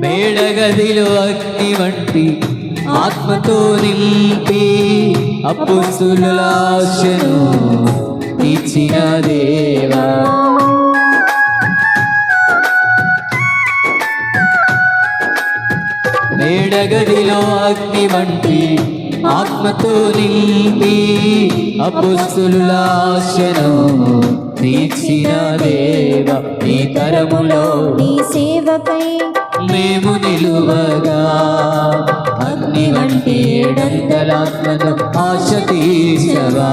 మేడగదిలో అగ్ని వంటి ఆత్మతో నింపి అప్పుస్తుల ఆశను తీర్చిన దేవా. మేడగదిలో అగ్ని వంటి ఆత్మతో నింపి అపుస్తుల ఆశను తీర్చిన దేవ నీ కరములో. నీ సేవకై మేము నిలువగా. అగ్ని వంటి ఏడంతలాత్మను ఆశ తీర్చవా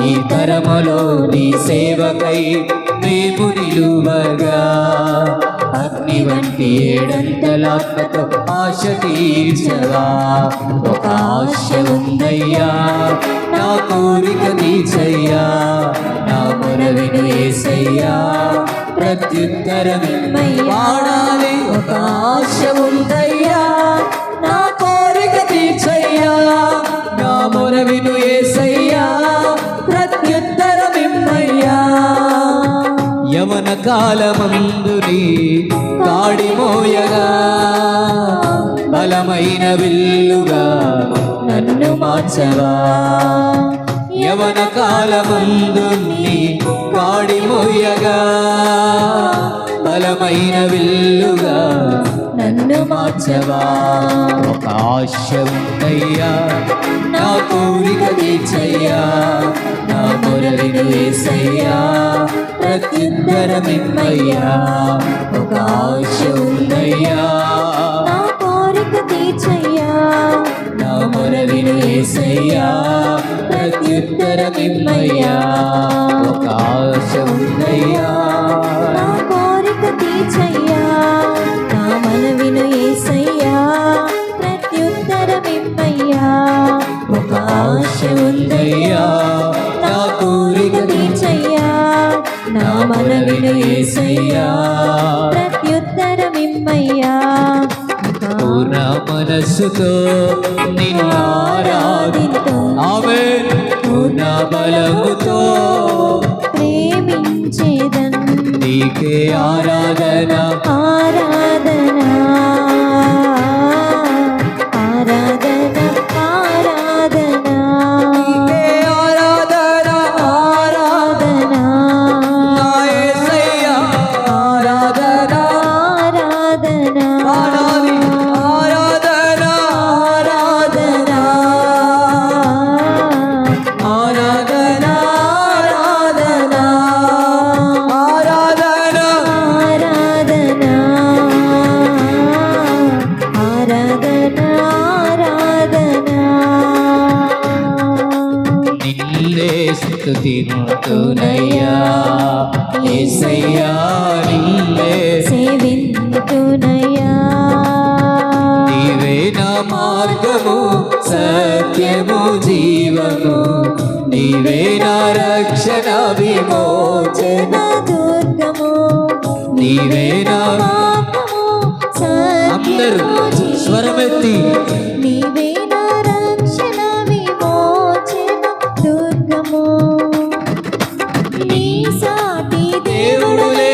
నీ కరములో నీ సేవకై మేము నిలువగా. అగ్ని వంటి ఏడంతలాత్మతో ఆశ తీర్చవా ఒక ఆశ ఉందయ్యా నా కోరిక తీర్చయ్యా. ఏసయ్యా ప్రత్యుత్తరం వాడాలి ఒక ఆశ ఉందయ్యా నా కోరిక తీర్చయ్యా. నా మొరవిను ఏసయ్యా. ప్రత్యుత్తరం ఇమ్మయ్యా యవన కాలమందుని కాడి మోయగా. బలమైన విల్లుగా నన్ను మార్చవా యవన కాలమందుని కాడి బలమైన విల్లుగా నన్ను మార్చవా? ఒక ఆశ ఉందయ్యా నా కోరిక తీర్చయ్యా నా మొరలిను వేసయ్యా ప్రత్యుత్తరమిమ్మయ్యా ఒక ఆశ ఉందయ్యా నా కోరిక తీర్చయ్యా. నా మొరలిను వేసయ్యా ప్రత్యుత్తరమిమ్మయ్యా ఒక ఆశ ఉందయ్యా పూర్ణ మనస్సుతో నిన్ను ఆరాధితో ఆమె పూర్ణ బలముతో ప్రేమించేదన్. నీకే ఆరాధన. ఆరాధన. నిన్నే నీవే నా మార్గము సత్యము జీవము నీవే నా రక్షణ విమోచన దుర్గము నీవే నా పాపము అందరూ స్వరమెత్తి। నీవే ನೋಡುವೆ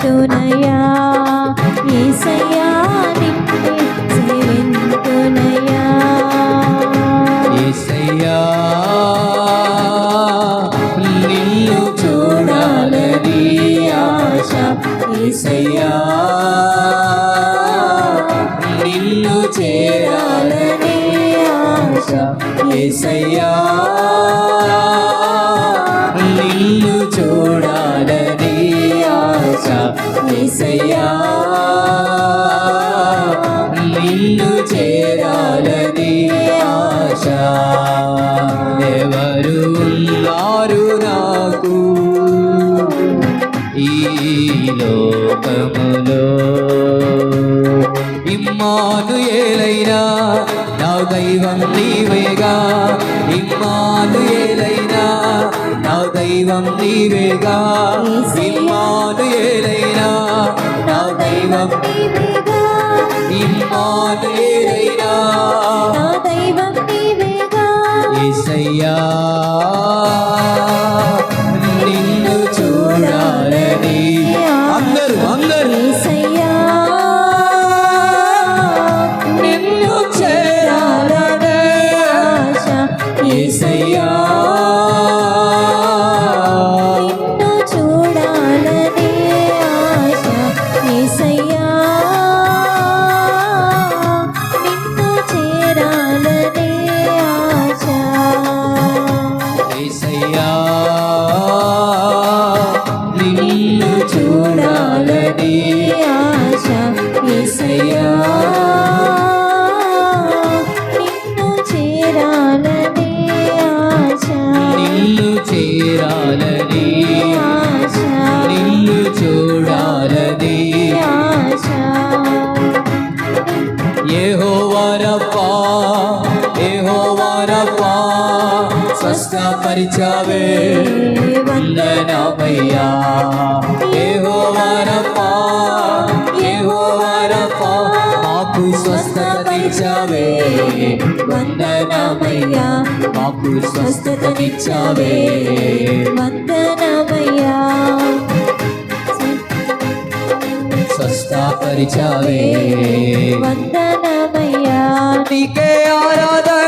సేవింతునయా ఏసయ్యా నిన్నే సేవింతునయా ఏసయ్యా నిన్ను చూడాలని ఆశ. ఏసయ్యా నిన్ను చేరాలని ఆశ. ఏసయ్యా నిన్ను చేరాలని ఆశ. ఎవరు ఉన్నారు నాకు? ఈ లోకములో ఇమ్మాను ఏలైనా నా దైవం నీవేగా? ఇమ్మాను ఏలైనా నా దైవం నీవేగా? ఇమ్మాను ఏలైనా నా దైవం నీవేగా దైవం నీవేగా. ఏసయ్యా. స్వస్థపరిచావే వందనమయ్యా. యెహోవారప్పా యెహోవారప్పా మాకు స్వస్థతనిచ్చావే. వందనమయ్యా. మాకు స్వస్థతనిచ్చావే. వందనమయ్యా. స్వస్థపరిచావే. వందనమయ్యా. నీకే ఆరాధన.